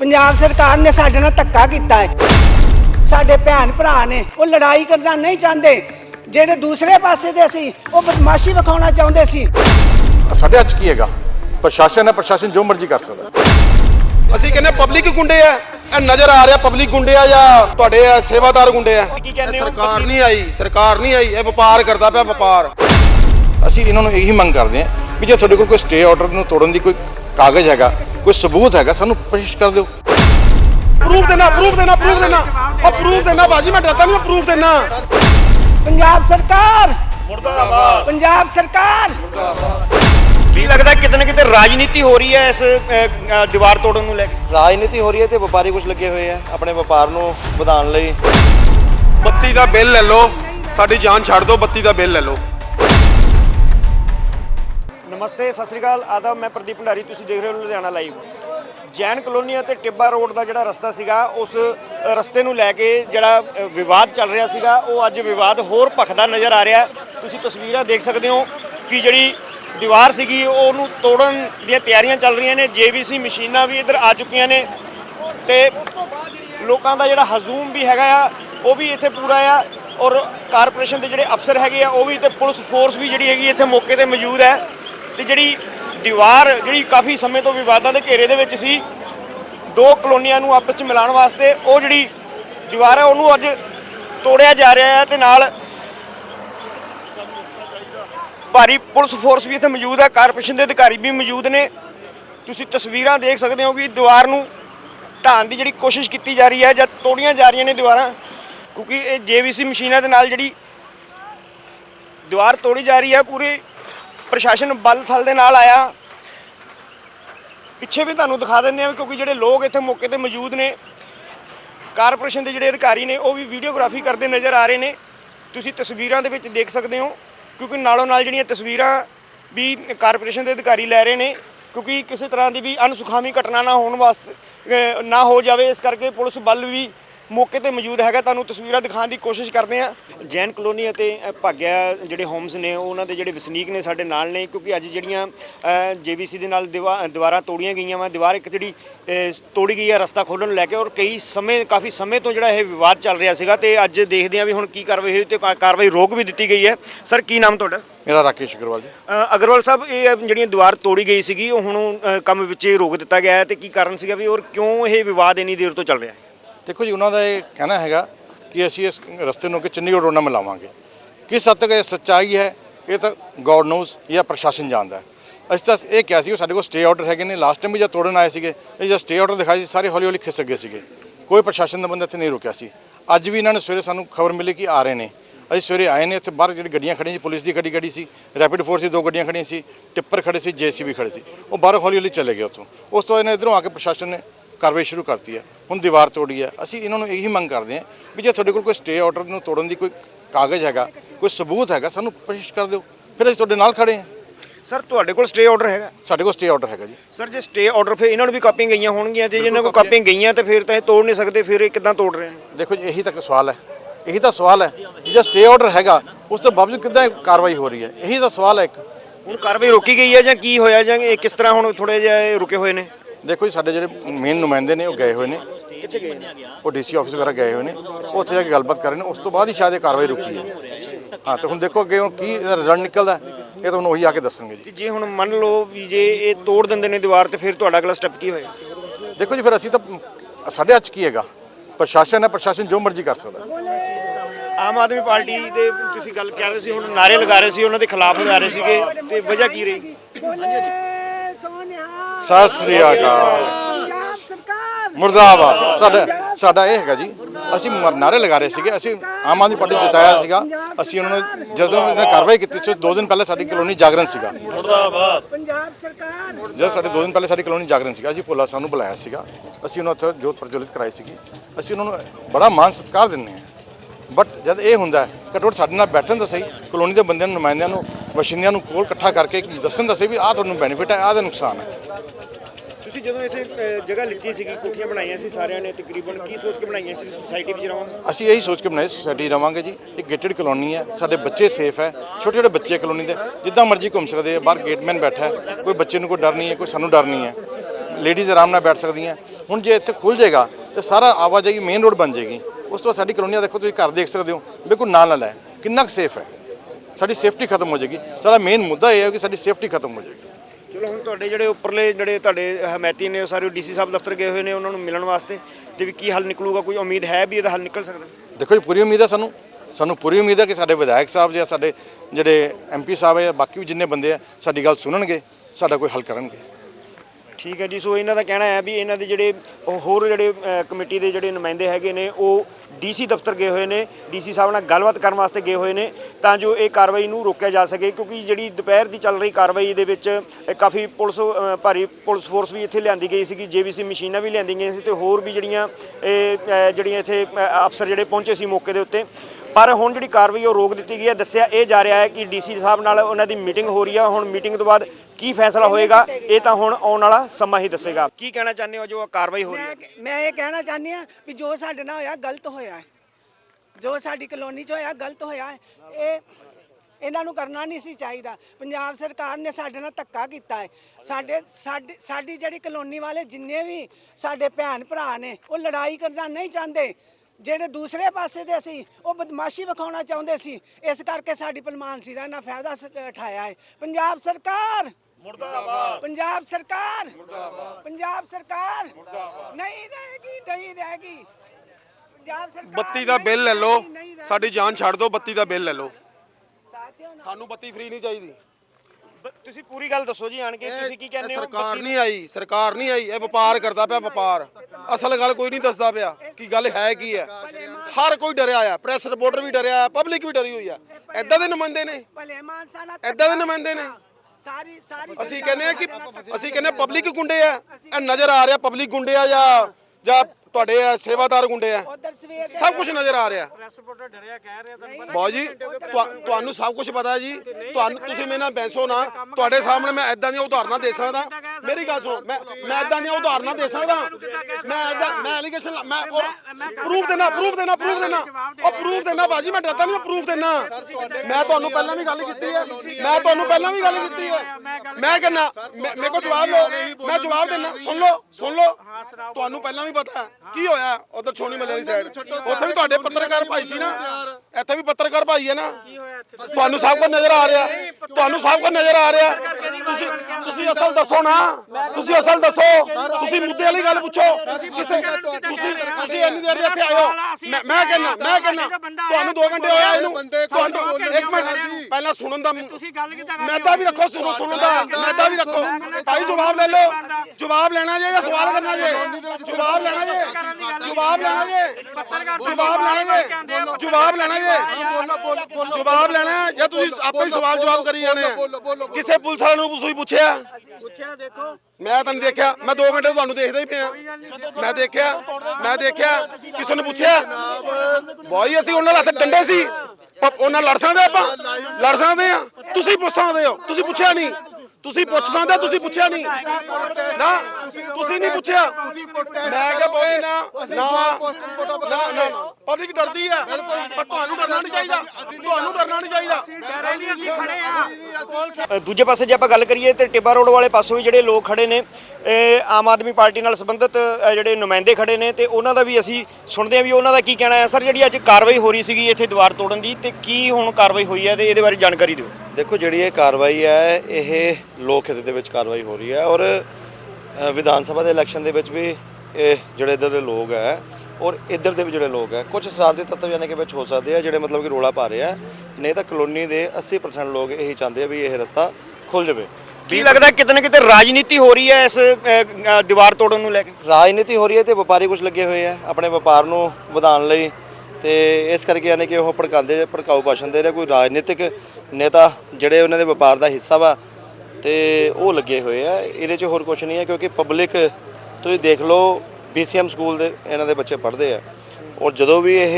ਪੰਜਾਬ ਸਰਕਾਰ ਨੇ ਸਾਡੇ ਨਾਲ ਧੱਕਾ ਕੀਤਾ ਹੈ। ਸਾਡੇ ਭੈਣ ਭਰਾ ਨੇ ਉਹ ਲੜਾਈ ਕਰਨਾ ਨਹੀਂ ਚਾਹੁੰਦੇ। ਜਿਹੜੇ ਦੂਸਰੇ ਪਾਸੇ ਦੇ ਸੀ ਉਹ ਬਦਮਾਸ਼ੀ ਵਿਖਾਉਣਾ ਚਾਹੁੰਦੇ ਸੀ। ਸਾਡੇ ਹੱਥ 'ਚ ਕੀ ਹੈਗਾ? ਪ੍ਰਸ਼ਾਸਨ ਹੈ ਪ੍ਰਸ਼ਾਸਨ ਜੋ ਮਰਜ਼ੀ ਕਰ ਸਕਦਾ। ਅਸੀਂ ਕਹਿੰਦੇ ਪਬਲਿਕ ਗੁੰਡੇ ਆ। ਇਹ ਨਜ਼ਰ ਆ ਰਿਹਾ ਪਬਲਿਕ ਗੁੰਡੇ ਆ ਜਾਂ ਤੁਹਾਡੇ ਸੇਵਾਦਾਰ ਗੁੰਡੇ ਆ? ਸਰਕਾਰ ਨਹੀਂ ਆਈ ਸਰਕਾਰ ਨਹੀਂ ਆਈ। ਇਹ ਵਪਾਰ ਕਰਦਾ ਪਿਆ ਵਪਾਰ। ਅਸੀਂ ਇਹਨਾਂ ਨੂੰ ਇਹੀ ਮੰਗ ਕਰਦੇ ਹਾਂ ਵੀ ਜੇ ਤੁਹਾਡੇ ਕੋਲ ਕੋਈ ਸਟੇ ਆਰਡਰ ਨੂੰ ਤੋੜਨ ਦੀ ਕੋਈ ਕਾਗਜ਼ ਹੈਗਾ ਕੋਈ ਸਬੂਤ ਹੈਗਾ ਸਾਨੂੰ ਪੇਸ਼ ਕਰ ਦਿਓ। ਪ੍ਰੂਫ ਦੇਣਾ ਪ੍ਰੂਫ ਦੇਣਾ ਪ੍ਰੂਫ ਦੇਣਾ। ਉਹ ਪ੍ਰੂਫ ਦੇਣਾ ਬਾਜੀ ਮੈਂ ਡਰਦਾ ਨਹੀਂ ਪ੍ਰੂਫ ਦੇਣਾ। ਪੰਜਾਬ ਸਰਕਾਰ! ਮੁਰਦਾਬਾਦ। ਪੰਜਾਬ ਸਰਕਾਰ! ਕੀ ਲੱਗਦਾ ਕਿਤੇ ਨਾ ਕਿਤੇ ਰਾਜਨੀਤੀ ਹੋ ਰਹੀ ਹੈ ਇਸ ਦੀਵਾਰ ਤੋੜਨ ਨੂੰ ਲੈ ਕੇ? ਰਾਜਨੀਤੀ ਹੋ ਰਹੀ ਹੈ ਤੇ ਵਪਾਰੀ ਕੁਝ ਲੱਗੇ ਹੋਏ ਆ ਆਪਣੇ ਵਪਾਰ ਨੂੰ ਵਧਾਉਣ ਲਈ। ਬੱਤੀ ਦਾ ਬਿੱਲ ਲੈ ਲਓ ਸਾਡੀ ਜਾਨ ਛੱਡ ਦਿਓ ਬੱਤੀ ਦਾ ਬਿੱਲ ਲੈ ਲਓ। ਨਮਸਤੇ, ਸਤਿ ਸ੍ਰੀ ਅਕਾਲ। ਆਦਾਬ, ਮੈਂ ਪ੍ਰਦੀਪ ਭੰਡਾਰੀ, ਤੁਸੀਂ ਦੇਖ ਰਹੇ ਹੋ ਲੁਧਿਆਣਾ ਲਾਈਵ। ਜੈਨ ਕਲੋਨੀ ਅਤੇ ਟਿੱਬਾ ਰੋਡ ਦਾ ਜਿਹੜਾ ਰਸਤਾ ਸੀਗਾ, ਉਸ ਰਸਤੇ ਨੂੰ ਲੈ ਕੇ ਜਿਹੜਾ ਵਿਵਾਦ ਚੱਲ ਰਿਹਾ ਸੀਗਾ, ਉਹ ਅੱਜ ਵਿਵਾਦ ਹੋਰ ਭਖਦਾ ਨਜ਼ਰ ਆ ਰਿਹਾ। ਤੁਸੀਂ ਤਸਵੀਰਾਂ ਦੇਖ ਸਕਦੇ ਹੋ ਕਿ ਜਿਹੜੀ ਦੀਵਾਰ ਸੀਗੀ, ਉਹਨੂੰ ਤੋੜਨ ਦੀਆਂ ਤਿਆਰੀਆਂ ਚੱਲ ਰਹੀਆਂ ਨੇ। ਜੇਵੀਸੀ ਮਸ਼ੀਨਾਂ ਵੀ ਇੱਧਰ ਆ ਚੁੱਕੀਆਂ ਨੇ ਤੇ ਲੋਕਾਂ ਦਾ ਜਿਹੜਾ ਹਜ਼ੂਮ ਵੀ ਹੈਗਾ ਆ, ਉਹ ਵੀ ਇੱਥੇ ਪੂਰਾ ਆ ਔਰ ਕਾਰਪੋਰੇਸ਼ਨ ਦੇ ਜਿਹੜੇ ਅਫਸਰ ਹੈਗੇ ਆ, ਉਹ ਵੀ ਤੇ ਪੁਲਿਸ ਫੋਰਸ ਵੀ ਜਿਹੜੀ ਹੈਗੀ ਇੱਥੇ ਮੌਕੇ ਤੇ ਮੌਜੂਦ ਹੈ। ਤੇ ਜਿਹੜੀ ਦੀਵਾਰ ਜਿਹੜੀ ਕਾਫੀ ਸਮੇਂ ਤੋਂ ਵਿਵਾਦਾਂ ਦੇ ਘੇਰੇ ਦੇ ਵਿੱਚ ਸੀ, ਦੋ ਕਲੋਨੀਆਂ ਨੂੰ ਆਪਸ ਵਿੱਚ ਮਿਲਾਉਣ ਵਾਸਤੇ ਉਹ ਜਿਹੜੀ ਦੀਵਾਰ ਹੈ ਉਹਨੂੰ ਅੱਜ ਤੋੜਿਆ ਜਾ ਰਿਹਾ ਹੈ ਤੇ ਨਾਲ ਭਾਰੀ ਪੁਲਿਸ ਫੋਰਸ ਵੀ ਇੱਥੇ ਮੌਜੂਦ ਹੈ ਕਾਰਪੋਰੇਸ਼ਨ ਦੇ ਅਧਿਕਾਰੀ ਵੀ ਮੌਜੂਦ ਨੇ। ਤੁਸੀਂ ਤਸਵੀਰਾਂ ਦੇਖ ਸਕਦੇ ਹੋ ਕਿ ਦੀਵਾਰ ਨੂੰ ਢਾਣ ਦੀ ਜਿਹੜੀ ਕੋਸ਼ਿਸ਼ ਕੀਤੀ ਜਾ ਰਹੀ ਹੈ ਜਾਂ ਤੋੜੀਆਂ ਜਾ ਰਹੀਆਂ ਨੇ ਦੀਵਾਰਾਂ, ਕਿਉਂਕਿ ਇਹ ਜੇਵੀਸੀ ਮਸ਼ੀਨਾਂ ਦੇ ਨਾਲ ਜਿਹੜੀ ਦੀਵਾਰ ਤੋੜੀ ਜਾ ਰਹੀ ਹੈ ਪੂਰੀ ਪ੍ਰਸ਼ਾਸਨ ਬਲ ਥਲ ਦੇ ਨਾਲ ਆਇਆ। ਪਿੱਛੇ ਵੀ ਤੁਹਾਨੂੰ ਦਿਖਾ ਦਿੰਦੇ ਆ ਕਿਉਂਕਿ ਜਿਹੜੇ ਲੋਕ ਇੱਥੇ ਮੌਕੇ ਤੇ ਮੌਜੂਦ ਨੇ, ਕਾਰਪੋਰੇਸ਼ਨ ਦੇ ਜਿਹੜੇ ਅਧਿਕਾਰੀ ਨੇ, ਉਹ ਵੀ ਵੀਡੀਓਗ੍ਰਾਫੀ ਕਰਦੇ ਨਜ਼ਰ ਆ ਰਹੇ ਨੇ। ਤੁਸੀਂ ਤਸਵੀਰਾਂ ਦੇ ਵਿੱਚ ਦੇਖ ਸਕਦੇ ਹੋ, ਕਿਉਂਕਿ ਨਾਲੋਂ ਨਾਲ ਜਿਹੜੀਆਂ ਤਸਵੀਰਾਂ ਵੀ ਕਾਰਪੋਰੇਸ਼ਨ ਦੇ ਅਧਿਕਾਰੀ ਲੈ ਰਹੇ ਨੇ, ਕਿਉਂਕਿ ਕਿਸੇ ਤਰ੍ਹਾਂ ਦੀ ਵੀ ਅਨਸੁਖਾਵੀ ਘਟਨਾ ਨਾ ਹੋਣ ਵਾਸਤੇ ਨਾ ਹੋ ਜਾਵੇ, ਇਸ ਕਰਕੇ ਪੁਲਿਸ ਬਲ ਵੀ ਮੌਕੇ ਤੇ ਮੌਜੂਦ ਹੈਗਾ ਤੁਹਾਨੂੰ ਤਸਵੀਰਾਂ ਦਿਖਾਉਣ ਦੀ ਕੋਸ਼ਿਸ਼ ਕਰਦੇ ਆ ਜੈਨ ਕਲੋਨੀ ਅਤੇ ਭਾਗਿਆ ਜਿਹੜੇ ਹੋਮਸ ਨੇ ਉਹਨਾਂ ਦੇ ਜਿਹੜੇ ਵਸਨੀਕ ਨੇ ਸਾਡੇ ਨਾਲ ਨੇ ਕਿਉਂਕਿ ਅੱਜ ਜਿਹੜੀਆਂ ਜੀਬੀਸੀ ਦੇ ਨਾਲ ਦੀਵਾ- ਦੀਵਾਰਾਂ ਤੋੜੀਆਂ ਗਈਆਂ ਵਾ ਦੀਵਾਰ ਇੱਕ ਜਿਹੜੀ ਤੋੜੀ ਗਈ ਹੈ ਰਸਤਾ ਖੋਲ੍ਹਣ ਨੂੰ ਲੈ ਕੇ ਔਰ ਕਈ ਸਮੇਂ ਕਾਫੀ ਸਮੇਂ ਤੋਂ ਜਿਹੜਾ ਇਹ ਵਿਵਾਦ ਚੱਲ ਰਿਹਾ ਸੀਗਾ ਤੇ ਅੱਜ ਦੇਖਦੇ ਆ ਵੀ ਹੁਣ ਕੀ ਕਾਰਵਾਈ ਹੋਈ ਤੇ ਕਾ- ਕਾਰਵਾਈ ਰੋਕ ਵੀ ਦਿੱਤੀ ਗਈ ਹੈ। ਸਰ ਕੀ ਨਾਮ ਤੁਹਾਡਾ? ਮੇਰਾ ਰਾਕੇਸ਼ ਅਗਰਵਾਲ ਜੀ। ਅਗਰਵਾਲ ਸਾਹਿਬ ਇਹ ਜਿਹੜੀਆਂ ਦੀਵਾਰ ਤੋੜੀ ਗਈ ਸੀਗੀ ਉਹ ਹੁਣ ਕੰਮ ਵਿੱਚ ਰੋਕ ਦਿੱਤਾ ਗਿਆ ਹੈ ਤੇ ਕੀ ਕਾਰਨ ਸੀਗਾ ਵੀ ਔਰ ਕਿਉਂ ਇਹ ਵਿਵਾਦ ਇੰਨੀ ਦੇਰ ਤੋਂ ਚੱਲ ਰਿਹਾ ਹੈ? ਦੇਖੋ ਜੀ, ਉਹਨਾਂ ਦਾ ਇਹ ਕਹਿਣਾ ਹੈਗਾ ਕਿ ਅਸੀਂ ਇਸ ਰਸਤੇ ਨੂੰ ਕਿ ਚੰਡੀਗੜ੍ਹ ਰੋਡ ਨਾਲ ਮਿਲਾਵਾਂਗੇ। ਕਿਸ ਹੱਦ ਤੱਕ ਇਹ ਸੱਚਾਈ ਹੈ, ਇਹ ਤਾਂ ਗੋਡ ਨੋਜ਼ ਜਾਂ ਪ੍ਰਸ਼ਾਸਨ ਜਾਣਦਾ ਅਸੀਂ ਤਾਂ ਇਹ ਕਿਹਾ ਸੀ ਕਿ ਸਾਡੇ ਕੋਲ ਸਟੇ ਆਰਡਰ ਹੈਗੇ ਨੇ। ਲਾਸਟ ਟਾਈਮ ਵੀ ਜਦ ਤੋੜਨ ਆਏ ਸੀਗੇ, ਇਹ ਜਦ ਸਟੇ ਆਰਡਰ ਦਿਖਾਏ ਸੀ, ਸਾਰੇ ਹੌਲੀ ਹੌਲੀ ਖਿਸਕ ਗਏ ਸੀਗੇ। ਕੋਈ ਪ੍ਰਸ਼ਾਸਨ ਦਾ ਬੰਦਾ ਇੱਥੇ ਨਹੀਂ ਰੁਕਿਆ ਸੀ। ਅੱਜ ਵੀ ਇਹਨਾਂ ਨੇ ਸਵੇਰੇ ਸਾਨੂੰ ਖਬਰ ਮਿਲੀ ਕਿ ਆ ਰਹੇ ਨੇ। ਅਸੀਂ ਸਵੇਰੇ ਆਏ ਨੇ, ਇੱਥੇ ਬਾਹਰ ਜਿਹੜੀ ਗੱਡੀਆਂ ਖੜੀਆਂ ਸੀ, ਪੁਲਿਸ ਦੀ ਗੱਡੀ ਖੜੀ ਸੀ ਰੈਪਿਡ ਫੋਰਸ ਦੀ ਦੋ ਗੱਡੀਆਂ ਖੜੀਆਂ ਸੀ, ਟਿੱਪਰ ਖੜੇ ਸੀ, ਜੇਸੀਬੀ ਖੜੇ ਸੀ। ਉਹ ਬਾਹਰ ਹੌਲੀ ਹੌਲੀ ਚਲੇ ਗਏ ਉੱਥੋਂ। ਉਸ ਤੋਂ ਬਾਅਦ ਇਹਨਾਂ ਇਧਰੋਂ ਆ ਕੇ ਪ੍ਰਸ਼ਾਸਨ ਨੇ ਕਾਰਵਾਈ ਸ਼ੁਰੂ ਕਰਤੀ ਹੈ। ਹੁਣ ਦੀਵਾਰ ਤੋੜੀ ਹੈ। ਅਸੀਂ ਇਹਨਾਂ ਨੂੰ ਇਹੀ ਮੰਗ ਕਰਦੇ ਹਾਂ ਵੀ ਜੇ ਤੁਹਾਡੇ ਕੋਲ ਕੋਈ ਸਟੇ ਆਰਡਰ ਨੂੰ ਤੋੜਨ ਦੀ ਕੋਈ ਕਾਗਜ਼ ਹੈਗਾ ਕੋਈ ਸਬੂਤ ਹੈਗਾ ਸਾਨੂੰ ਪੇਸ਼ ਕਰ ਦਿਓ। ਫਿਰ ਅਸੀਂ ਤੁਹਾਡੇ ਨਾਲ ਖੜੇ ਹਾਂ। ਸਰ ਤੁਹਾਡੇ ਕੋਲ ਸਟੇ ਆਰਡਰ ਹੈਗਾ? ਸਾਡੇ ਕੋਲ ਸਟੇ ਆਰਡਰ ਹੈਗਾ ਜੀ। ਸਰ ਜੇ ਸਟੇ ਆਰਡਰ ਫਿਰ ਇਹਨਾਂ ਨੂੰ ਵੀ ਕਾਪੀਆਂ ਗਈਆਂ ਹੋਣਗੀਆਂ। ਤੇ ਜਿਹਨਾਂ ਕੋਲ ਕਾਪੀਆਂ। ਗਈਆਂ ਤੇ ਫਿਰ ਤਾਂ ਇਹ ਤੋੜ ਨਹੀਂ ਸਕਦੇ ਫਿਰ ਇਹ ਕਿੱਦਾਂ ਤੋੜ ਰਹੇ ਨੇ? ਦੇਖੋ ਜੀ ਇਹੀ ਤੱਕ ਸਵਾਲ ਹੈ। ਇਹੀ ਤਾਂ ਸਵਾਲ ਹੈ ਜੇ ਸਟੇ ਆਰਡਰ ਹੈਗਾ ਉਸ ਤੋਂ ਬਾਵਜੂਦ ਕਿੱਦਾਂ ਕਾਰਵਾਈ ਹੋ ਰਹੀ ਹੈ? ਇਹੀ ਤਾਂ ਸਵਾਲ ਹੈ ਇੱਕ। ਹੁਣ ਕਾਰਵਾਈ ਰੋਕੀ ਗਈ ਹੈ ਜਾਂ ਕੀ ਹੋਇਆ ਜਾਂ ਇਹ ਕਿਸ ਤਰ੍ਹਾਂ ਹੁਣ ਥੋੜੇ ਜਿਹਾ ਰੁਕੇ ਹੋਏ ਨੇ? ਦੇਖੋ ਜੀ ਸਾਡੇ ਜਿਹੜੇ ਮੇਨ ਨੁਮਾਇੰਦੇ ਨੇ ਉਹ ਗਏ ਹੋਏ ਨੇ। ਕਿੱਥੇ ਗਏ ਨੇ? ਉਹ ਡੀਸੀ ਆਫਿਸ ਵਗੈਰਾ ਗਏ ਹੋਏ ਨੇ। ਉਹ ਉੱਥੇ ਜਾ ਕੇ ਗੱਲਬਾਤ ਕਰ ਰਹੇ ਨੇ। ਉਸ ਤੋਂ ਬਾਅਦ ਹੀ ਸ਼ਾਇਦ ਇਹ ਕਾਰਵਾਈ ਰੁਕੀ ਹੈ। ਹਾਂ ਤੇ ਹੁਣ ਦੇਖੋ ਅੱਗੇ ਉਹ ਕੀ ਇਹਦਾ ਰਿਜ਼ਲਟ ਨਿਕਲਦਾ ਇਹ ਤਾਂ ਹੁਣ ਉਹੀ ਆ ਕੇ ਦੱਸਣਗੇ ਜੀ। ਜੇ ਹੁਣ ਮੰਨ ਲਓ ਵੀ ਜੇ ਇਹ ਤੋੜ ਦਿੰਦੇ ਨੇ ਦੀਵਾਰ ਤੇ ਫਿਰ ਤੁਹਾਡਾ ਅਗਲਾ ਸਟੈਪ ਕੀ ਹੋਏਗਾ? ਦੇਖੋ ਜੀ ਫਿਰ ਅਸੀਂ ਤਾਂ ਸਾਡੇ ਹੱਥ ਕੀ ਹੈਗਾ? ਪ੍ਰਸ਼ਾਸਨ ਹੈ ਪ੍ਰਸ਼ਾਸਨ ਜੋ ਮਰਜ਼ੀ ਕਰ ਸਕਦਾ ਆਮ ਆਦਮੀ ਪਾਰਟੀ ਦੇ ਤੁਸੀਂ ਗੱਲ ਕਰ ਰਹੇ ਸੀ ਹੁਣ ਨਾਰੇ ਲਗਾ ਰਹੇ ਸੀ ਉਹਨਾਂ ਦੇ ਖਿਲਾਫ ਲਗਾ ਰਹੇ ਸੀਗੇ ਤੇ ਵਜ੍ਹਾ ਕੀ ਰਹੀ? ਸਤਿ ਸ੍ਰੀ ਅਕਾਲ। ਮੁਰਦਾਬਾਦ। ਸਾਡਾ ਸਾਡਾ ਇਹ ਹੈਗਾ ਜੀ ਅਸੀਂ ਨਾਅਰੇ ਲਗਾ ਰਹੇ ਸੀਗੇ ਅਸੀਂ ਆਮ ਆਦਮੀ ਪਾਰਟੀ ਨੂੰ ਜਿਤਾਇਆ ਸੀਗਾ। ਅਸੀਂ ਉਹਨਾਂ ਨੂੰ ਜਦੋਂ ਇਹਨਾਂ ਨੇ ਕਾਰਵਾਈ ਕੀਤੀ ਸੀ ਦੋ ਦਿਨ ਪਹਿਲਾਂ ਸਾਡੀ ਕਲੋਨੀ ਜਾਗਰਣ ਸੀਗਾ। ਪੰਜਾਬ ਸਰਕਾਰ। ਜਦ ਸਾਡੇ ਦੋ ਦਿਨ ਪਹਿਲੇ ਸਾਡੀ ਕਲੋਨੀ ਜਾਗਰਣ ਸੀਗਾ ਅਸੀਂ ਭੋਲਾ ਸਾਨੂੰ ਬੁਲਾਇਆ ਸੀਗਾ। ਅਸੀਂ ਉਹਨਾਂ ਉੱਥੇ ਜੋਤ ਪ੍ਰਜਵਲਿਤ ਕਰਾਈ ਸੀਗੀ। ਅਸੀਂ ਉਹਨਾਂ ਨੂੰ ਬੜਾ ਮਾਨ ਸਤਿਕਾਰ ਦਿੰਦੇ ਹਾਂ। ਬਟ ਜਦ ਇਹ ਹੁੰਦਾ ਹੈ, ਘੱਟੋ ਘੱਟ ਸਾਡੇ ਨਾਲ ਬੈਠਣ ਦਾ ਸਹੀ ਕਲੋਨੀ ਦੇ ਬੰਦਿਆਂ ਨੂੰ ਨੁਮਾਇੰਦਿਆਂ ਨੂੰ ਵਸ਼ਿੰਦਿਆਂ ਨੂੰ ਕੋਲ ਇਕੱਠਾ ਕਰਕੇ ਦੱਸਣ ਦਾ ਸਹੀ ਵੀ ਆਹ ਤੁਹਾਨੂੰ ਬੈਨੀਫਿਟ ਹੈ ਆਹ ਦਾ ਨੁਕਸਾਨ ਹੈ। ਤੁਸੀਂ ਜਦੋਂ ਇੱਥੇ ਅ, ਜਗ੍ਹਾ ਲਿੱਤੀ ਸੀਗੀ ਕੋਠੀਆਂ ਬਣਾਈਆਂ ਸੀ ਸਾਰਿਆਂ ਨੇ ਤਕਰੀਬਨ ਕੀ ਸੋਚ ਕੇ ਬਣਾਈਆਂ ਸੀ ਸੁਸਾਇਟੀ ਵਿੱਚ ਰਵਾਂਗੇ ਅਸੀਂ ਇਹੀ ਸੋਚ ਕੇ ਬਣਾਈ ਸੋਸਾਇਟੀ ਰਵਾਂਗੇ ਜੀ। ਇਹ ਗੇਟਡ ਕਲੋਨੀ ਹੈ ਸਾਡੇ ਬੱਚੇ ਸੇਫ ਹੈ ਛੋਟੇ ਛੋਟੇ ਬੱਚੇ ਕਲੋਨੀ ਦੇ। ਜਿੱਦਾਂ ਮਰਜ਼ੀ ਘੁੰਮ ਸਕਦੇ ਆ ਬਾਹਰ ਗੇਟਮੈਨ ਬੈਠਾ ਹੈ ਕੋਈ ਬੱਚੇ ਨੂੰ ਕੋਈ ਡਰ ਨਹੀਂ ਹੈ ਕੋਈ ਸਾਨੂੰ ਡਰ ਨਹੀਂ ਹੈ। ਲੇਡੀਜ਼ ਆਰਾਮ ਨਾਲ ਬੈਠ ਸਕਦੀਆਂ। ਹੁਣ ਜੇ ਇੱਥੇ ਖੁੱਲ ਜਾਏਗਾ ਤੇ ਸਾਰਾ ਆਵਾਜਾਈ ਮੇਨ ਰੋਡ ਬਣ ਜਾਏਗੀ। ਉਸ ਤੋਂ ਬਾਅਦ ਸਾਡੀ ਕਲੋਨੀਆਂ ਦੇਖੋ ਤੁਸੀਂ ਘਰ ਦੇਖ ਸਕਦੇ ਹੋ ਬਿਲਕੁਲ ਨਾਲ ਨਾਲ ਹੈ। ਕਿੰਨਾ ਕੁ ਸੇਫ ਹੈ। ਸਾਡੀ ਸੇਫਟੀ ਖਤਮ ਹੋ ਜਾਏਗੀ। ਸਾਡਾ ਮੇਨ ਮੁੱਦਾ ਇਹ ਹੈ ਕਿ ਸਾਡੀ ਸੇਫਟੀ ਖਤਮ ਹੋ ਜਾਏਗੀ। ਚਲੋ ਹੁਣ ਤੁਹਾਡੇ ਜਿਹੜੇ ਉੱਪਰਲੇ ਜਿਹੜੇ ਤੁਹਾਡੇ ਹਮਾਇਤੀ ਨੇ, ਉਹ ਸਾਰੇ ਡੀਸੀ ਸਾਹਿਬ ਦਫ਼ਤਰ ਗਏ ਹੋਏ ਨੇ ਉਹਨਾਂ ਨੂੰ ਮਿਲਣ ਵਾਸਤੇ ਤੇ ਵੀ ਕੀ ਹੱਲ ਨਿਕਲੂਗਾ? ਕੋਈ ਉਮੀਦ ਹੈ ਵੀ ਇਹਦਾ ਹੱਲ ਨਿਕਲ ਸਕਦਾ? ਦੇਖੋ ਜੀ, ਪੂਰੀ ਉਮੀਦ ਹੈ ਸਾਨੂੰ। ਸਾਨੂੰ ਪੂਰੀ ਉਮੀਦ ਹੈ ਕਿ ਸਾਡੇ ਵਿਧਾਇਕ ਸਾਹਿਬ ਜਾਂ ਸਾਡੇ ਜਿਹੜੇ ਐਮਪੀ ਸਾਹਿਬ ਜਾਂ ਬਾਕੀ ਵੀ ਜਿੰਨੇ ਬੰਦੇ ਆ, ਸਾਡੀ ਗੱਲ ਸੁਣਨਗੇ, ਸਾਡਾ ਕੋਈ ਹੱਲ ਕਰਨਗੇ। ਠੀਕ ਹੈ ਜੀ ਸੋ ਇਹਨਾਂ ਦਾ ਕਹਿਣਾ ਹੈ ਵੀ ਇਹਨਾਂ ਦੇ ਜਿਹੜੇ ਹੋਰ ਜਿਹੜੇ ਕਮੇਟੀ ਦੇ ਜਿਹੜੇ ਨੁਮਾਇੰਦੇ ਹੈਗੇ ਨੇ ਉਹ ਡੀਸੀ ਦਫ਼ਤਰ ਗਏ ਹੋਏ ਨੇ ਡੀਸੀ ਸਾਹਿਬ ਨਾਲ ਗੱਲਬਾਤ ਕਰਨ ਵਾਸਤੇ ਗਏ ਹੋਏ ਨੇ ਤਾਂ ਜੋ ਇਹ ਕਾਰਵਾਈ ਨੂੰ ਰੋਕਿਆ ਜਾ ਸਕੇ ਕਿਉਂਕਿ ਜਿਹੜੀ ਦੁਪਹਿਰ ਦੀ ਚੱਲ ਰਹੀ ਕਾਰਵਾਈ ਦੇ ਵਿੱਚ ਕਾਫੀ ਪੁਲਿਸ ਭਾਰੀ ਪੁਲਿਸ ਫੋਰਸ ਵੀ ਇੱਥੇ ਲਿਆਂਦੀ ਗਈ ਸੀਗੀ ਜੇਬੀਸੀ ਮਸ਼ੀਨਾਂ ਵੀ ਲਿਆਂਦੀਆਂ ਗਈਆਂ ਸੀ ਤੇ ਹੋਰ ਵੀ ਜਿਹੜੀਆਂ ਇਹ, ਜਿਹੜੀਆਂ ਇੱਥੇ ਅਫਸਰ ਜਿਹੜੇ ਪਹੁੰਚੇ ਸੀ ਮੌਕੇ ਦੇ ਉੱਤੇ। ਪਰ ਹੁਣ ਜਿਹੜੀ ਕਾਰਵਾਈ ਉਹ ਰੋਕ ਦਿੱਤੀ ਗਈ ਹੈ ਦੱਸਿਆ ਇਹ ਜਾ ਰਿਹਾ ਹੈ ਕਿ ਡੀਸੀ ਸਾਹਿਬ ਨਾਲ ਉਹਨਾਂ ਦੀ ਮੀਟਿੰਗ ਹੋ ਰਹੀ ਹੈ। ਹੁਣ ਮੀਟਿੰਗ ਤੋਂ ਬਾਅਦ ਕੀ ਫੈਸਲਾ ਹੋਏਗਾ? ਇਹ ਤਾਂ ਹੁਣ ਆਉਣ ਵਾਲਾ ਸਮਾਂ ਹੀ ਦੱਸੇਗਾ। ਕੀ ਕਹਿਣਾ ਚਾਹੁੰਦੇ ਹੋ? ਜੋ ਕਾਰਵਾਈ ਹੋ ਰਹੀ ਹੈ। ਮੈਂ ਮੈਂ ਇਹ ਕਹਿਣਾ ਚਾਹੁੰਦੀ ਆ ਵੀ ਜੋ ਸਾਡੇ ਨਾਲ ਹੋਇਆ ਗਲਤ ਹੋਇਆ ਹੈ। ਜੋ ਸਾਡੀ ਕਲੋਨੀ 'ਚ ਹੋਇਆ ਗਲਤ ਹੋਇਆ ਹੈ। ਇਹ ਇਹਨਾਂ ਨੂੰ ਕਰਨਾ ਨਹੀਂ ਸੀ ਚਾਹੀਦਾ। ਪੰਜਾਬ ਸਰਕਾਰ ਨੇ ਸਾਡੇ ਨਾਲ ਧੱਕਾ ਕੀਤਾ ਹੈ। ਸਾਡੇ ਸਾਡੀ ਸਾਡੀ ਜਿਹੜੀ ਕਲੋਨੀ ਵਾਲੇ ਜਿੰਨੇ ਵੀ ਸਾਡੇ ਭੈਣ ਭਰਾ ਨੇ ਉਹ ਲੜਾਈ ਕਰਨਾ ਨਹੀਂ ਚਾਹੁੰਦੇ। ਜਿਹੜੇ ਦੂਸਰੇ ਪਾਸੇ ਦੇ ਅਸੀਂ ਉਹ ਬਦਮਾਸ਼ੀ ਵਿਖਾਉਣਾ ਚਾਹੁੰਦੇ ਸੀ। ਇਸ ਕਰਕੇ ਸਾਡੀ ਪਲਮਾਨਸੀ ਦਾ ਇਹਨਾਂ ਫਾਇਦਾ ਸ- ਉਠਾਇਆ ਹੈ। ਪੰਜਾਬ ਸਰਕਾਰ! ਮੁਰਦਾਬਾਦ। ਪੰਜਾਬ ਸਰਕਾਰ। ਮੁਰਦਾਬਾਦ। ਪੰਜਾਬ ਸਰਕਾਰ। ਨਹੀਂ ਰਹੇਗੀ ਨਹੀਂ ਰਹੇਗੀ। ਪੰਜਾਬ ਸਰਕਾਰ ਬੱਤੀ ਦਾ ਬਿੱਲ ਲੈ ਲਓ। ਸਾਡੀ ਜਾਨ ਛੱਡ ਦਿਓ ਬੱਤੀ ਦਾ ਬਿੱਲ ਲੈ ਲਓ। ਸਾਨੂੰ ਬੱਤੀ ਫ੍ਰੀ ਨਹੀਂ ਚਾਹੀਦੀ। ਤੁਸੀਂ ਪੂਰੀ ਗੱਲ ਦੱਸੋ ਜੀ ਆਣ ਕੇ ਤੁਸੀਂ ਕੀ ਕਹਿੰਦੇ ਹੋ? ਸਰਕਾਰ ਨਹੀਂ ਆਈ ਸਰਕਾਰ ਨਹੀਂ ਆਈ ਇਹ ਵਪਾਰ ਕਰਦਾ ਪਿਆ ਵਪਾਰ। ਅਸਲ ਗੱਲ ਕੋਈ ਨਹੀਂ ਦੱਸਦਾ ਪਿਆ ਕੀ ਗੱਲ ਹੈ ਕੀ ਹੈ। ਹਰ ਕੋਈ ਡਰਿਆ ਆ ਪ੍ਰੈਸ ਰਿਪੋਰਟਰ ਵੀ ਡਰਿਆ ਆ ਪਬਲਿਕ ਵੀ ਡਰੀ ਹੋਈ ਆ। ਐਦਾਂ ਦੇ ਨੁਮਾਇੰਦੇ ਨੇ। ਭਲੇ ਮਾਨਸਾ ਨਾਲ ਏਦਾਂ ਦੇ ਨੁਮਾਇੰਦੇ ਨੇ। ਸਾਰੀ ਸਾਰੀ ਅਸੀਂ ਕਹਿੰਦੇ ਆ ਕਿ ਅਸੀਂ ਕਹਿੰਦੇ ਪਬਲਿਕ ਗੁੰਡੇ ਆ। ਇਹ ਨਜ਼ਰ ਆ ਰਿਹਾ ਪਬਲਿਕ ਗੁੰਡੇ ਆ ਜਾਂ ਜਾਂ ਤੁਹਾਡੇ ਆ ਸੇਵਾਦਾਰ ਗੁੰਡੇ ਆ। ਉਧਰ ਸਵੇਰ ਦੇ ਸਭ ਕੁਝ ਨਜ਼ਰ ਆ ਰਿਹਾ। ਬਾਉ ਜੀ ਤੁਹਾ- ਤੁਹਾਨੂੰ ਸਭ ਕੁਝ ਪਤਾ ਹੈ ਜੀ ਤੁਹਾਨੂੰ ਤੁਸੀਂ ਮੇਰੇ ਨਾਲ ਬੈਸੋ ਨਾ। ਤੁਹਾਡੇ ਸਾਹਮਣੇ ਮੈਂ ਐਦਾਂ ਦੀਆਂ ਉਦਾਹਰਨਾਂ ਦੇ ਸਕਦਾ। ਮੇਰੀ ਗੱਲ ਸੁਣੋ ਮੈਂ ਮੈਂ ਐਦਾਂ ਦੀਆਂ ਉਦਾਹਰਨਾਂ ਦੇ ਸਕਦਾ। ਮੈਂ ਐਦਾਂ ਮੈਂ ਐਲੀਗੇਸ਼ਨ ਮੈਂ ਪ੍ਰੂਫ ਦੇਣਾ ਪ੍ਰੂਫ ਦੇਣਾ ਪ੍ਰੂਫ ਦੇਣਾ। ਉਹ ਪ੍ਰੂਫ ਦੇਣਾ ਬਾਜੀ ਮੈਂ ਡਰਦਾ ਨਹੀਂ ਮੈਂ ਪ੍ਰੂਫ ਦੇਣਾ। ਮੈਂ ਤੁਹਾਨੂੰ ਪਹਿਲਾਂ ਵੀ ਗੱਲ ਕੀਤੀ ਹੈ। ਮੈਂ ਤੁਹਾਨੂੰ ਪਹਿਲਾਂ ਵੀ ਗੱਲ ਕੀਤੀ ਹੈ। ਮੈਂ ਕਹਿੰਦਾ ਮੇਰੇ ਕੋਲ ਜਵਾਬ ਲਓ। ਮੈਂ ਜਵਾਬ ਦੇਣਾ ਸੁਣ ਲਓ ਸੁਣ ਲਓ। ਤੁਹਾਨੂੰ ਪਹਿਲਾਂ ਵੀ ਪਤਾ ਕੀ ਹੋਇਆ? ਉਧਰ ਛੋਣੀ ਮੱਲੇ ਵਾਲੀ ਸਾਈਡ ਉੱਥੇ ਵੀ ਤੁਹਾਡੇ ਪੱਤਰਕਾਰ ਭਾਈ ਸੀ ਨਾ। ਇੱਥੇ ਵੀ ਪੱਤਰਕਾਰ ਭਾਈ ਹੈ ਨਾ। ਤੁਹਾਨੂੰ ਸਭ ਕੁਝ ਨਜ਼ਰ ਆ ਰਿਹਾ। ਤੁਹਾਨੂੰ ਸਭ ਕੁਝ ਨਜ਼ਰ ਆ ਰਿਹਾ। ਤੁਸੀਂ ਤੁਸੀਂ ਅਸਲ ਦੱਸੋ ਨਾ। ਤੁਸੀਂ ਅਸਲ ਦੱਸੋ ਤੁਸੀਂ ਮੁੱਦੇ ਵਾਲੀ ਗੱਲ ਪੁੱਛੋ। ਕਿਸੇ ਤੁਸੀਂ ਤੁਸੀਂ ਇੰਨੀ ਦੇਰ ਦੇ ਇੱਥੇ ਹੋ। ਮੈਂ ਕਹਿੰਦਾ ਮੈਂ ਕਹਿੰਦਾ ਤੁਹਾਨੂੰ 2 ਘੰਟੇ ਹੋਇਆ ਇਹਨੂੰ। ਤੁਹਾਨੂੰ ਇੱਕ ਮਿੰਟ। ਪਹਿਲਾਂ ਸੁਣਨ ਦਾ ਮੈਦਾ ਵੀ ਰੱਖੋ ਸੁਣੋ ਸੁਣਨ ਦਾ ਮੈਦਾ ਵੀ ਰੱਖੋ। ਭਾਈ ਜਵਾਬ ਲੈ ਲਓ। ਜਵਾਬ ਲੈਣਾ ਜੇ ਜਾਂ ਸਵਾਲ ਕਰਨਾ ਜੇ? ਜਵਾਬ ਲੈਣਾ ਜੇ। ਜਵਾਬ ਲੈਣਾ ਜੇ? ਜਵਾਬ ਲੈਣਾ ਜੇ? ਜਵਾਬ ਲੈਣਾ ਜੇ? ਜਵਾਬ ਲੈਣਾ ਜਾਂ? ਤੁਸੀਂ ਆਪੇ ਸਵਾਲ ਜਵਾਬ ਕਰੀ ਜਾਣੇ ਕਿਸੇ ਪੁਲਿਸ ਵਾਲੇ ਨੂੰ ਤੁਸੀਂ ਪੁੱਛਿਆ? ਪੁੱਛਿਆ ਦੇਖੋ। ਮੈਂ ਤਾਂ ਨਹੀਂ ਦੇਖਿਆ। ਮੈਂ 2 ਘੰਟੇ ਤੁਹਾਨੂੰ ਦੇਖਦਾ ਹੀ ਪਿਆ। ਮੈਂ ਦੇਖਿਆ। ਮੈਂ ਦੇਖਿਆ। ਕਿਸੇ ਨੂੰ ਪੁੱਛਿਆ? ਬੋਈ ਅਸੀਂ ਉਹਨਾਂ ਦੇ ਹੱਥ ਡੰਡੇ ਸੀ। ਪ- ਉਹਨਾਂ ਨਾਲ ਲੜ ਸਕਦੇ ਆਪਾਂ? ਲੜ ਸਕਦੇ ਆ ਤੁਸੀਂ ਪੁੱਛ ਸਕਦੇ ਹੋ। ਤੁਸੀਂ ਪੁੱਛਿਆ ਨਹੀਂ। ਤੁਸੀਂ ਪੁੱਛ ਸਕਦੇ ਤੁਸੀਂ ਪੁੱਛਿਆ ਨਹੀਂ। ਨਾ ਤੁਸੀਂ ਨਹੀਂ ਪੁੱਛਿਆ। ਮੈਂ ਕਿਹਾ ਬੋਈ ਨਾ ਨਾ। ਨਾ ਨਾ। ਪਬਲਿਕ ਡਰਦੀ ਆ ਪਰ ਤੁਹਾਨੂੰ ਡਰਨਾ ਨਹੀਂ ਚਾਹੀਦਾ। ਤੁਹਾਨੂੰ ਡਰਨਾ ਨਹੀਂ ਚਾਹੀਦਾ। ਦੂਜੇ ਪਾਸੇ ਜੇ ਆਪਾਂ ਗੱਲ ਕਰੀਏ ਤੇ ਟਿੱਬਾ ਰੋਡ ਵਾਲੇ ਪਾਸੋਂ ਵੀ ਜਿਹੜੇ ਲੋਕ ਖੜੇ ਨੇ ਇਹ ਆਮ ਆਦਮੀ ਪਾਰਟੀ ਨਾਲ ਸੰਬੰਧਿਤ ਜਿਹੜੇ ਨੁਮਾਇੰਦੇ ਖੜੇ ਨੇ ਤੇ ਉਹਨਾਂ ਦਾ ਵੀ ਅਸੀਂ ਸੁਣਦੇ ਆ ਵੀ ਉਹਨਾਂ ਦਾ ਕੀ ਕਹਿਣਾ ਹੈ। ਸਰ, ਜਿਹੜੀ ਅੱਜ ਕਾਰਵਾਈ ਹੋ ਰਹੀ ਸੀਗੀ ਇੱਥੇ ਦੀਵਾਰ ਤੋੜਨ ਦੀ ਤੇ ਕੀ ਹੁਣ ਕਾਰਵਾਈ ਹੋਈ ਹੈ ਤੇ ਇਹਦੇ ਬਾਰੇ ਜਾਣਕਾਰੀ ਦਿਓ। ਦੇਖੋ, ਜਿਹੜੀ ਇਹ ਕਾਰਵਾਈ ਹੈ, ਇਹ ਲੋਕ ਹਿੱਤ ਦੇ ਵਿੱਚ ਕਾਰਵਾਈ ਹੋ ਰਹੀ ਹੈ ਔਰ ਵਿਧਾਨ ਸਭਾ ਦੇ ਇਲੈਕਸ਼ਨ ਦੇ ਵਿੱਚ ਵੀ ਇਹ ਜਿਹੜੇ ਇੱਧਰ ਦੇ ਲੋਕ ਹੈ ਔਰ ਇੱਧਰ ਦੇ ਵੀ ਜਿਹੜੇ ਲੋਕ ਹੈ ਕੁਝ ਸ਼ਰਾਰਤੀ ਤੱਤਵ ਯਾਨੀ ਕਿ ਵਿੱਚ ਹੋ ਸਕਦੇ ਆ ਜਿਹੜੇ ਮਤਲਬ ਕਿ ਰੋਲਾ ਪਾ ਰਹੇ ਆ। ਨਹੀਂ ਤਾਂ ਕਲੋਨੀ ਦੇ 80% ਲੋਕ ਇਹੀ ਚਾਹੁੰਦੇ ਆ ਵੀ ਇਹ ਰਸਤਾ ਖੁੱਲ ਜਾਵੇ। ਕੀ ਲੱਗਦਾ ਕਿਤੇ ਨਾ ਕਿਤੇ ਰਾਜਨੀਤੀ ਹੋ ਰਹੀ ਹੈ ਇਸ ਅ, ਅ, ਦੀਵਾਰ ਤੋੜਨ ਨੂੰ ਲੈ ਕੇ? ਰਾਜਨੀਤੀ ਹੋ ਰਹੀ ਹੈ ਤੇ ਵਪਾਰੀ ਕੁਝ ਲੱਗੇ ਹੋਏ ਆ ਆਪਣੇ ਵਪਾਰ ਨੂੰ ਵਧਾਉਣ ਲਈ ਤੇ ਇਸ ਕਰਕੇ ਯਾਨੀ ਕਿ ਉਹ ਭੜਕਾਉਂਦੇ ਭੜਕਾਊ ਭਾਸ਼ਣ ਦੇ ਰਹੇ ਕੋਈ ਰਾਜਨੀਤਿਕ ਨੇਤਾ ਜਿਹੜੇ ਉਹਨਾਂ ਦੇ ਵਪਾਰ ਦਾ ਹਿੱਸਾ ਵਾ ਤੇ ਉਹ ਲੱਗੇ ਹੋਏ ਆ। ਇਹਦੇ 'ਚ ਹੋਰ ਕੁਝ ਨਹੀਂ ਹੈ ਕਿਉਂਕਿ ਪਬਲਿਕ ਤੁਸੀਂ ਦੇਖ ਲਓ ਬੀਸੀਐਮ ਸਕੂਲ ਦੇ ਇਹਨਾਂ ਦੇ ਬੱਚੇ ਪੜ੍ਹਦੇ ਆ। ਔਰ ਜਦੋਂ ਵੀ ਇਹ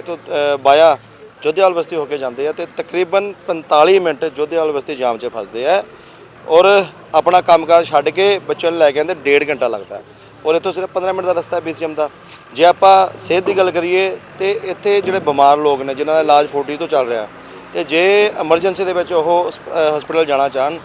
ਇਥੋਂ ਬਾਇਆ ਜੋਧੇਵਾਲ ਬਸਤੀ ਹੋ ਕੇ ਜਾਂਦੇ ਆ ਤੇ ਤਕਰੀਬਨ 45 ਮਿੰਟ ਜੋਧੇਵਾਲ ਬਸਤੀ ਜਾਮ 'ਚ ਫਸਦੇ ਆ। ਔਰ ਆਪਣਾ ਕੰਮਕਾਰ ਛੱਡ ਕੇ ਬੱਚਿਆਂ ਨੂੰ ਲੈ ਕੇ ਆਉਂਦੇ, ਡੇਢ ਘੰਟਾ ਲੱਗਦਾ। ਔਰ ਇੱਥੋਂ ਸਿਰਫ 15 ਮਿੰਟ ਦਾ ਰਸਤਾ ਹੈ ਬੀਸੀਐਮ ਦਾ ਜੇ ਆਪਾਂ ਸਿਹਤ ਦੀ ਗੱਲ ਕਰੀਏ, ਤੇ ਇੱਥੇ ਜਿਹੜੇ ਬਿਮਾਰ ਲੋਕ ਨੇ, ਜਿਨ੍ਹਾਂ ਦਾ ਇਲਾਜ 40 ਤੋਂ ਚੱਲ ਰਿਹਾ, ਤੇ ਜੇ ਐਮਰਜੈਂਸੀ ਦੇ ਵਿੱਚ ਉਹ ਹਸਪੀਟਲ ਜਾਣਾ ਚਾਹਣ,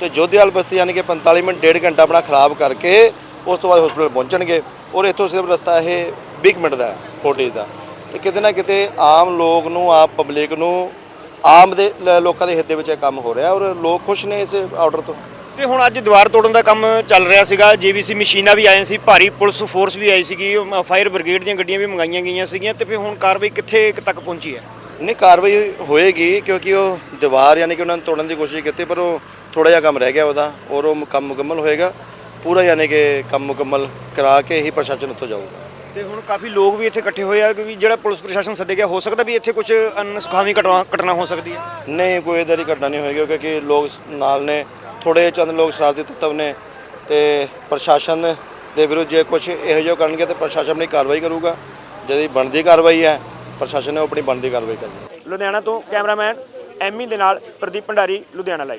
ਤੇ ਜੋਧੇਵਾਲ ਬਸਤੀ ਯਾਨੀ ਕਿ 45 ਮਿੰਟ, ਡੇਢ ਘੰਟਾ ਆਪਣਾ ਖਰਾਬ ਕਰਕੇ ਉਸ ਤੋਂ ਬਾਅਦ ਹਸਪੀਟਲ ਪਹੁੰਚਣਗੇ, ਔਰ ਇੱਥੋਂ ਸਿਰਫ ਰਸਤਾ ਇਹ 20 ਮਿੰਟ ਦਾ ਹੈ ਫੋਟੇਜ ਦਾ। ਤੇ ਕਿਤੇ ਨਾ ਕਿਤੇ ਆਮ ਲੋਕ ਨੂੰ ਆਪ ਪਬਲਿਕ ਨੂੰ ਆਮ ਦੇ ਲੋਕਾਂ ਦੇ ਹਿੱਤ ਦੇ ਵਿੱਚ ਇਹ ਕੰਮ ਹੋ ਰਿਹਾ ਔਰ ਲੋਕ ਖੁਸ਼ ਨੇ ਇਸ ਆਰਡਰ ਤੋਂ। ਤੇ ਹੁਣ ਅੱਜ ਦੀਵਾਰ ਤੋੜਨ ਦਾ ਕੰਮ ਚੱਲ ਰਿਹਾ ਸੀਗਾ। ਜੀਵੀਸੀ ਮਸ਼ੀਨਾਂ ਵੀ ਆਈਆਂ ਸੀ ਭਾਰੀ ਪੁਲਿਸ ਫੋਰਸ ਵੀ ਆਈ ਸੀਗੀ ਫਾਇਰ ਬ੍ਰਿਗੇਡ ਦੀਆਂ ਗੱਡੀਆਂ ਵੀ ਮੰਗਾਈਆਂ ਗਈਆਂ ਸੀਗੀਆਂ ਤੇ ਫਿਰ ਹੁਣ ਕਾਰਵਾਈ ਕਿੱਥੇ ਤੱਕ ਪਹੁੰਚੀ ਹੈ? ਨਹੀਂ ਕਾਰਵਾਈ ਹੋਏਗੀ ਕਿਉਂਕਿ ਉਹ ਦੀਵਾਰ ਯਾਨੀ ਕਿ ਉਹਨਾਂ ਨੇ ਤੋੜਨ ਦੀ ਕੋਸ਼ਿਸ਼ ਕੀਤੀ ਪਰ ਉਹ ਥੋੜਾ ਜਿਹਾ ਕੰਮ ਰਹਿ ਗਿਆ ਉਹਦਾ ਔਰ ਉਹ ਕੰਮ ਮੁਕੰਮਲ ਹੋਏਗਾ। ਪੂਰਾ ਯਾਨੀ ਕਿ ਕੰਮ ਮੁਕੰਮਲ ਕਰਾ ਕੇ ਹੀ ਪ੍ਰਸ਼ਾਸਨ ਉੱਥੋਂ ਜਾਊਗਾ। ਤੇ ਹੁਣ ਕਾਫੀ ਲੋਕ ਵੀ ਇੱਥੇ ਇਕੱਠੇ ਹੋਏ ਆ ਕਿ ਵੀ ਜਿਹੜਾ ਪੁਲਿਸ ਪ੍ਰਸ਼ਾਸਨ ਸੱਦੇ ਗਿਆ ਹੋ ਸਕਦਾ ਵੀ ਇੱਥੇ ਕੁਝ ਅਨਸੁਖਾਵੀ ਘਟਨਾ ਘਟਨਾ ਹੋ ਸਕਦੀ ਹੈ। ਨਹੀਂ ਕੋਈ ਇਦਾਂ ਦੀ ਘਟਨਾ ਨਹੀਂ ਹੋਏਗੀ ਕਿਉਂਕਿ ਲੋਕ ਨਾਲ ਨੇ ਥੋੜੇ ਚੰਦ ਲੋਕ ਸ਼ਰਾਰਤੀ ਤੱਤਵ ਨੇ ਤੇ ਪ੍ਰਸ਼ਾਸਨ ਦੇ ਵਿਰੁੱਧ ਜੇ ਕੁਝ ਇਹੋ ਜਿਹਾ ਕਰਨਗੇ ਤੇ ਪ੍ਰਸ਼ਾਸਨ ਆਪਣੀ ਕਾਰਵਾਈ ਕਰੂਗਾ। ਜਿਹੜੀ ਬਣਦੀ ਕਾਰਵਾਈ ਹੈ ਪ੍ਰਸ਼ਾਸਨ ਨੇ ਆਪਣੀ ਬਣਦੀ ਕਾਰਵਾਈ ਕਰਨੀ ਲੁਧਿਆਣਾ ਤੋਂ ਕੈਮਰਾਮੈਨ ਐਮੀ ਦੇ ਨਾਲ ਪ੍ਰਦੀਪ ਭੰਡਾਰੀ ਲੁਧਿਆਣਾ ਲਾਈਵ